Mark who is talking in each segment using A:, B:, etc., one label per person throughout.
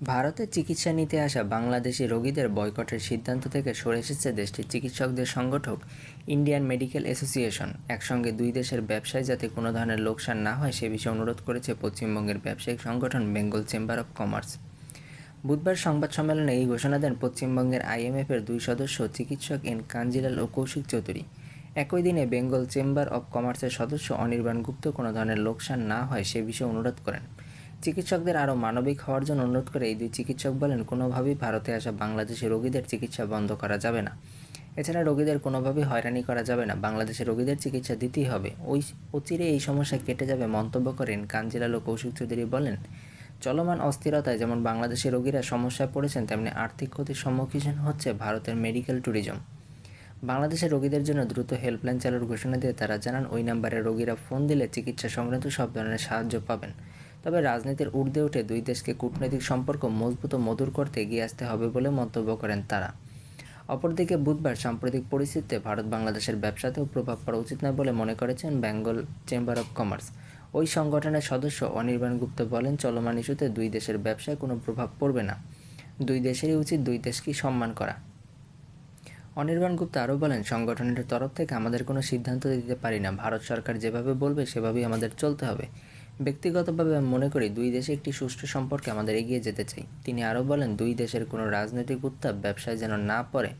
A: ভারতে চিকিৎসা নিতে আসা বাংলাদেশি রোগীদের বয়কটের সিদ্ধান্ত থেকে সরে এসেছে দেশটির চিকিৎসকদের সংগঠক, ইন্ডিয়ান মেডিকেল অ্যাসোসিয়েশন। একসঙ্গে দুই দেশের ব্যবসায় যাতে কোনো ধরনের লোকসান না হয়, সে বিষয়ে অনুরোধ করেছে পশ্চিমবঙ্গের ব্যবসায়িক সংগঠন বেঙ্গল চেম্বার অব কমার্স। বুধবার সংবাদ সম্মেলনে এই ঘোষণা দেন পশ্চিমবঙ্গের আইএমএফের দুই সদস্য চিকিৎসক এন কাঞ্জিলাল ও কৌশিক চৌধুরী। একই দিনে বেঙ্গল চেম্বার অব কমার্সের সদস্য অনির্বাণ গুপ্ত কোনো ধরনের লোকসান না হয়, সে বিষয়ে অনুরোধ করেন। চিকিৎসকদের আরও মানবিক হওয়ার জন্য অনুরোধ করে এই দুই চিকিৎসক বলেন, কোনোভাবেই ভারতে আসা বাংলাদেশি রোগীদের চিকিৎসা বন্ধ করা যাবে না। এছাড়া রোগীদের কোনোভাবেই হয়রানি করা যাবে না। বাংলাদেশের রোগীদের চিকিৎসা দিতেই হবে। ওই অচিরে এই সমস্যা কেটে যাবে মন্তব্য করেন কাঞ্জিলাল কৌশিক চৌধুরী বলেন, চলমান অস্থিরতায় যেমন বাংলাদেশের রোগীরা সমস্যায় পড়েছেন, তেমনি আর্থিক ক্ষতির সম্মুখীন হচ্ছে ভারতের মেডিকেল ট্যুরিজম। বাংলাদেশের রোগীদের জন্য দ্রুত হেল্পলাইন চালুর ঘোষণা দিয়ে তারা জানান, ওই নাম্বারে রোগীরা ফোন দিলে চিকিৎসা সংক্রান্ত সব ধরনের সাহায্য পাবেন। তবে রাজনীতির ঊর্ধ্বে উঠে দুই দেশকে কূটনৈতিক সম্পর্ক মজবুত ও মধুর করতে এগিয়ে আসতে হবে বলে মন্তব্য করেন তারা। অপরদিকে বুধবার সাম্প্রতিক পরিস্থিতিতে ভারত বাংলাদেশের ব্যবসাতেও প্রভাব পড়া উচিত নয় বলে মনে করেছেন বেঙ্গল চেম্বার অব কমার্স। ওই সংগঠনের সদস্য অনির্বাণ গুপ্ত বলেন, চলমান ইস্যুতে দুই দেশের ব্যবসায় কোনো প্রভাব পড়বে না। দুই দেশেরই উচিত দুই দেশকেই সম্মান করা। অনির্বাণ গুপ্তা আরও বলেন, সংগঠনের তরফ থেকে আমাদের কোনো সিদ্ধান্ত দিতে পারি না। ভারত সরকার যেভাবে বলবে, সেভাবেই আমাদের চলতে হবে। ব্যক্তিগতভাবে আমি মনে করি দুই দেশে একটি সুষ্ঠু সম্পর্কে আমাদের এগিয়ে যেতে চাই। তিনি আরও বলেন, দুই দেশের কোনো রাজনৈতিক উত্তাপ ব্যবসায় যেন না পড়ে,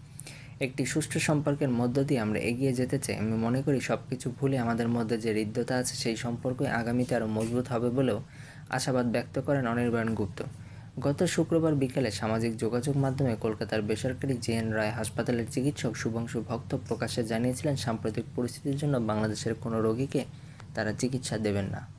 A: একটি সুষ্ঠু সম্পর্কের মধ্য দিয়ে আমরা এগিয়ে যেতে চাই। আমি মনে করি সব কিছু ভুলে আমাদের মধ্যে যে হৃদ্যতা আছে, সেই সম্পর্কই আগামীতে আরও মজবুত হবে বলেও আশাবাদ ব্যক্ত করেন অনির্বাণ গুপ্ত। গত শুক্রবার বিকেলে সামাজিক যোগাযোগ মাধ্যমে কলকাতার বেসরকারি জে এন রায় হাসপাতালের চিকিৎসক শুভাংশু ভক্ত প্রকাশ্যে জানিয়েছিলেন, সাম্প্রতিক পরিস্থিতির জন্য বাংলাদেশের কোনো রোগীকে তারা চিকিৎসা দেবেন না।